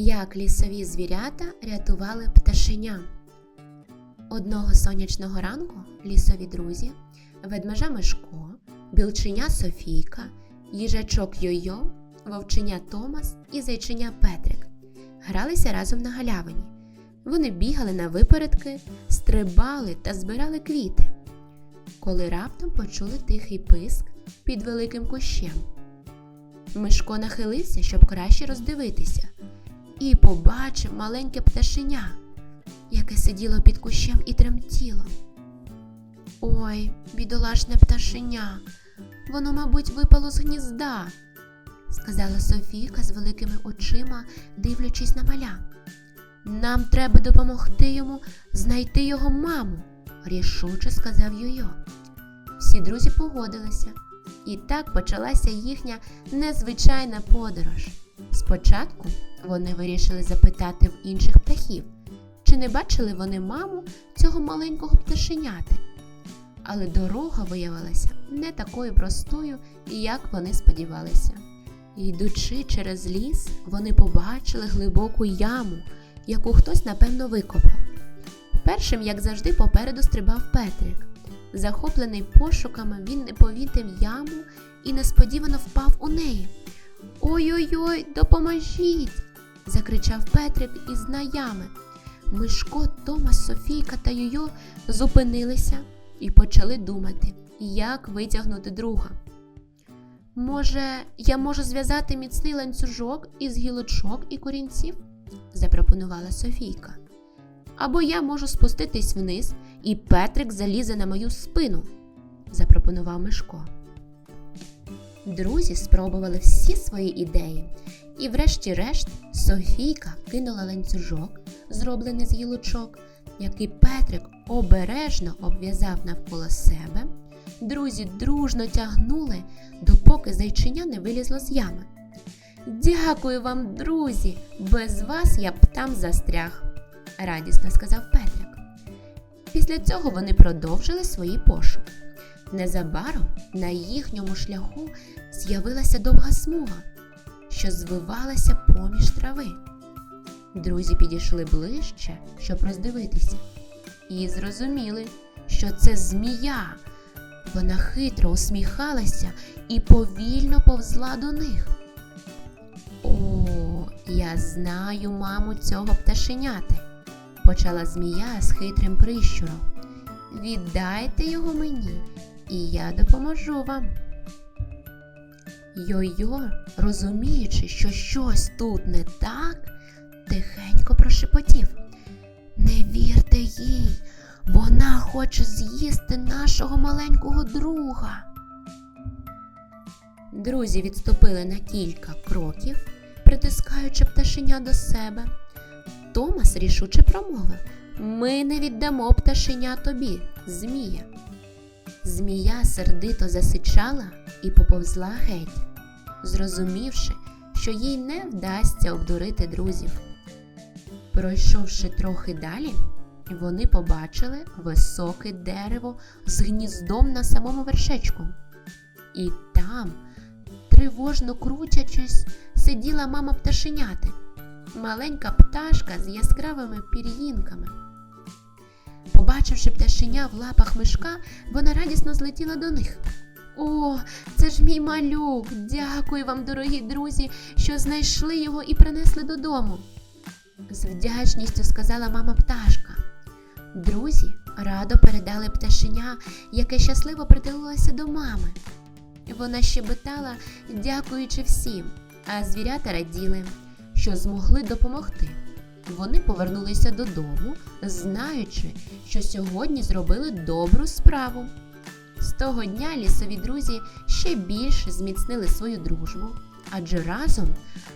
Як лісові звірята рятували пташеня. Одного сонячного ранку лісові друзі, ведмежа Мишко, білченя Софійка, їжачок Йойо, вовченя Томас і зайчиня Петрик гралися разом на галявині. Вони бігали на випередки, стрибали та збирали квіти. Коли раптом почули тихий писк під великим кущем. Мишко нахилився, щоб краще роздивитися, і побачив маленьке пташеня, яке сиділо під кущем і тремтіло. Ой, бідолашне пташеня, воно, мабуть, випало з гнізда, сказала Софійка з великими очима, дивлячись на маля. Нам треба допомогти йому знайти його маму, рішуче сказав Йойо. Всі друзі погодилися, і так почалася їхня незвичайна подорож. Спочатку вони вирішили запитати в інших птахів, чи не бачили вони маму цього маленького пташеняти. Але дорога виявилася не такою простою, як вони сподівалися. Йдучи через ліс, вони побачили глибоку яму, яку хтось напевно викопав. Першим, як завжди, попереду стрибав Петрик. Захоплений пошуками, він не повітив яму і несподівано впав у неї. Ой-ой-ой, допоможіть! Закричав Петрик із наями. Мишко, Томас, Софійка та Йойо зупинилися і почали думати, як витягнути друга. Може, я можу зв'язати міцний ланцюжок із гілочок і корінців? запропонувала Софійка. Або я можу спуститись вниз, і Петрик залізе на мою спину, запропонував Мишко. Друзі спробували всі свої ідеї, і, врешті-решт, Софійка кинула ланцюжок, зроблений з гілочок, який Петрик обережно обв'язав навколо себе. Друзі дружно тягнули, допоки зайчиня не вилізло з ями. Дякую вам, друзі! Без вас я б там застряг, радісно сказав Петрик. Після цього вони продовжили свої пошуки. Незабаром на їхньому шляху з'явилася довга смуга, що звивалася поміж трави. Друзі підійшли ближче, щоб роздивитися, і зрозуміли, що це змія. Вона хитро усміхалася і повільно повзла до них. О, я знаю маму цього пташеняти, почала змія з хитрим прищуром. Віддайте його мені, і я допоможу вам. Йо-йо, розуміючи, що щось тут не так, тихенько прошепотів. Не вірте їй, вона хоче з'їсти нашого маленького друга. Друзі відступили на кілька кроків, притискаючи пташеня до себе. Томас рішуче промовив Ми не віддамо пташеня тобі, Змія. Змія сердито засичала і поповзла геть, зрозумівши, що їй не вдасться обдурити друзів. Пройшовши трохи далі, вони побачили високе дерево з гніздом на самому вершечку. І там, тривожно крутячись, сиділа мама пташеняти, маленька пташка з яскравими пір'їнками. Побачивши пташеня в лапах мишка, вона радісно злетіла до них. О, це ж мій малюк! Дякую вам, дорогі друзі, що знайшли його і принесли додому. З вдячністю сказала мама пташка. Друзі радо передали пташеня, яке щасливо притулилося до мами. Вона щебетала, дякуючи всім, а звірята раділи, що змогли допомогти. Вони повернулися додому, знаючи, що сьогодні зробили добру справу. З того дня лісові друзі ще більше зміцнили свою дружбу, адже разом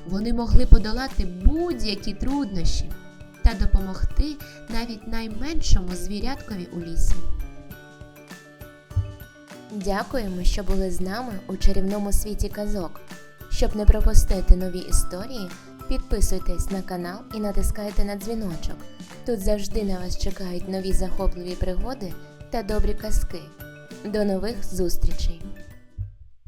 вони могли подолати будь-які труднощі та допомогти навіть найменшому звіряткові у лісі. Дякуємо, що були з нами у чарівному світі казок. Щоб не пропустити нові історії, підписуйтесь на канал і натискайте на дзвіночок. Тут завжди на вас чекають нові захопливі пригоди та добрі казки. До нових зустрічей!